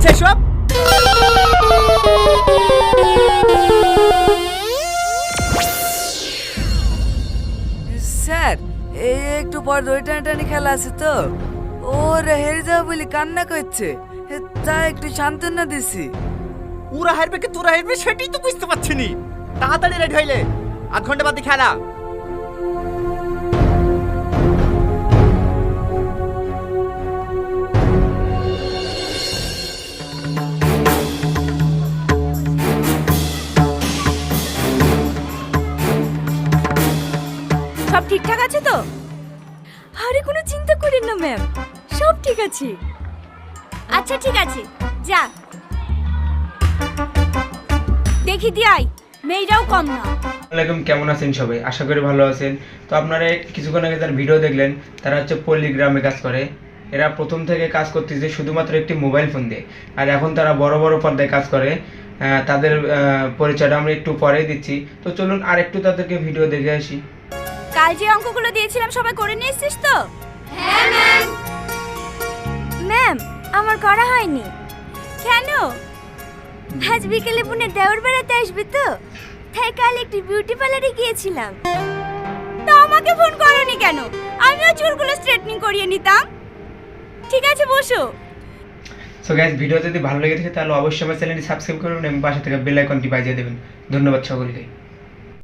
হচ্ছে এসব স্যার এই একটু পর দড়ি টানাটানি খেলা আছে তো। ওর হেরে যাবে বলে কান্না করছে। তা একটু সান্ত্বনা দিছি। ওরা হারবে কি তোরা হারবে সেটাই তো বুঝতে পারছি না। তাড়াতাড়ি রেডি হইলে। আধ ঘণ্টা বাদে খেলা। ঠিকঠাক আছে তো? আরে, কোনো চিন্তা করেন না ম্যাম সব ঠিক আছে। আচ্ছা ঠিক আছে। যা দেখি দিয়াই মেয়েরাও কম না। কেমন আছেন সবাই? আশা করি ভালো আছেন। তো আপনারা কিছুক্ষণ আগে তার ভিডিও দেখলেন, তারা হচ্ছে পল্লী গ্রামে কাজ করে। এরা প্রথম থেকে কাজ করতেছে শুধুমাত্র একটি মোবাইল ফোন দিয়ে। আর এখন তারা বড় বড় পর্দায় কাজ করে। তাদের পরিচয়টা আমরা একটু পরেই দিচ্ছি। তো চলুন আর একটু তাদেরকে ভিডিও দেখে আসি। কাল যে অঙ্কগুলো দিয়েছিলাম সবাই করে নিয়ে এসেছিস তো? হ্যাঁ ম্যাম। ম্যাম আমার করা হয়নি। কেন? আজ বিকেলে পুনে দেওর বেড়াতে আসবে তো? তাই কাল একটি বিউটি পার্লারে গিয়েছিলাম। তা আমাকে ফোন করনি কেন? আমিও চুলগুলো স্ট্রেটনিং করিয়ে নিতাম। ঠিক আছে বসো। সো গ্যাস ভিডিও যদি ভালো লেগে থাকে তাহলে অবশ্যই আমার চ্যানেলটি সাবস্ক্রাইব করুন এবং পাশে থেকে বেল আইকনটি বাজিয়ে দেবেন। ধন্যবাদ সকলকে।